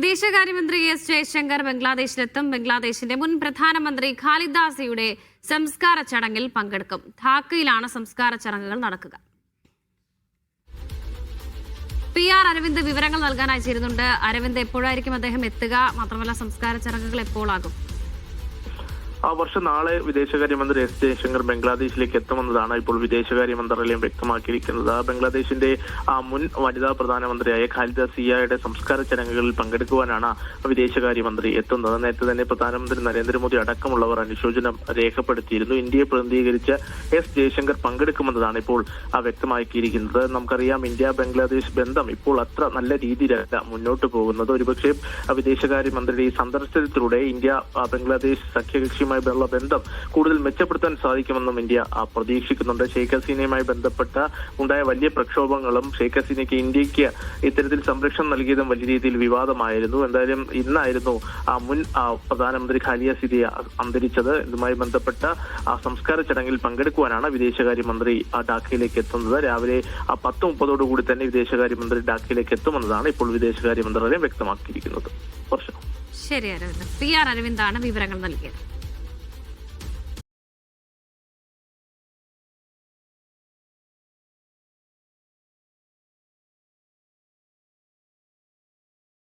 വിദേശകാര്യമന്ത്രി എസ് ജയശങ്കർ ബംഗ്ലാദേശിലെത്തും. ബംഗ്ലാദേശിന്റെ മുൻ പ്രധാനമന്ത്രി ഖാലിദാസിയുടെ സംസ്കാര ചടങ്ങിൽ പങ്കെടുക്കും. ധാക്കയിലാണ് സംസ്കാര ചടങ്ങുകൾ നടക്കുക. പി ആർ അരവിന്ദ് വിവരങ്ങൾ നൽകാനായി ചേരുന്നുണ്ട്. അരവിന്ദ് എപ്പോഴായിരിക്കും അദ്ദേഹം എത്തുക? മാത്രമല്ല സംസ്കാര ചടങ്ങുകൾ എപ്പോഴാകും? ആ വർഷം നാളെ വിദേശകാര്യമന്ത്രി എസ് ജയശങ്കർ ബംഗ്ലാദേശിലേക്ക് എത്തുമെന്നതാണ് ഇപ്പോൾ വിദേശകാര്യ മന്ത്രാലയം വ്യക്തമാക്കിയിരിക്കുന്നത്. ബംഗ്ലാദേശിന്റെ മുൻ വനിതാ പ്രധാനമന്ത്രിയായ ഖാലിദ സിയയുടെ സംസ്കാര ചടങ്ങുകളിൽ പങ്കെടുക്കുവാനാണ് വിദേശകാര്യമന്ത്രി എത്തുന്നത്. നേരത്തെ തന്നെ പ്രധാനമന്ത്രി നരേന്ദ്രമോദി അടക്കമുള്ളവർ അനുശോചനം രേഖപ്പെടുത്തിയിരുന്നു. ഇന്ത്യയെ പ്രതിനിധീകരിച്ച് എസ് ജയശങ്കർ പങ്കെടുക്കുമെന്നതാണ് ഇപ്പോൾ വ്യക്തമാക്കിയിരിക്കുന്നത്. നമുക്കറിയാം ഇന്ത്യ ബംഗ്ലാദേശ് ബന്ധം ഇപ്പോൾ അത്ര നല്ല രീതിയിലല്ല മുന്നോട്ട് പോകുന്നത്. ഒരുപക്ഷെ വിദേശകാര്യമന്ത്രിയുടെ ഈ സന്ദർശനത്തിലൂടെ ഇന്ത്യ ബംഗ്ലാദേശ് സഖ്യകക്ഷിയുമായി ഉള്ള ബന്ധം കൂടുതൽ മെച്ചപ്പെടുത്താൻ സാധിക്കുമെന്നും ഇന്ത്യ പ്രതീക്ഷിക്കുന്നുണ്ട്. ഷെയ്ഖ് ഹസീനയുമായി ബന്ധപ്പെട്ട ഉണ്ടായ വലിയ പ്രക്ഷോഭങ്ങളും ഷെയ്ഖ് ഹസീനയ്ക്ക് ഇന്ത്യയ്ക്ക് ഇത്തരത്തിൽ സംരക്ഷണം നൽകിയതും വലിയ രീതിയിൽ വിവാദമായിരുന്നു. എന്തായാലും ഇന്നായിരുന്നു ആ മുൻ പ്രധാനമന്ത്രി ഖാലിയ സിദിയ അന്തരിച്ചത്. ഇതുമായി ബന്ധപ്പെട്ട ആ സംസ്കാര ചടങ്ങിൽ പങ്കെടുക്കുവാനാണ് വിദേശകാര്യമന്ത്രി ഡാക്കയിലേക്ക് എത്തുന്നത്. രാവിലെ ആ പത്ത് മുപ്പതോടുകൂടി തന്നെ വിദേശകാര്യമന്ത്രി ഡാക്കയിലേക്ക് എത്തുമെന്നതാണ് ഇപ്പോൾ വിദേശകാര്യ മന്ത്രാലയം വ്യക്തമാക്കിയിരിക്കുന്നത്. ശരി അരവിന്ദ്. പി ആർ അരവിന്ദാണ് വിവരങ്ങൾ നൽകിയത്.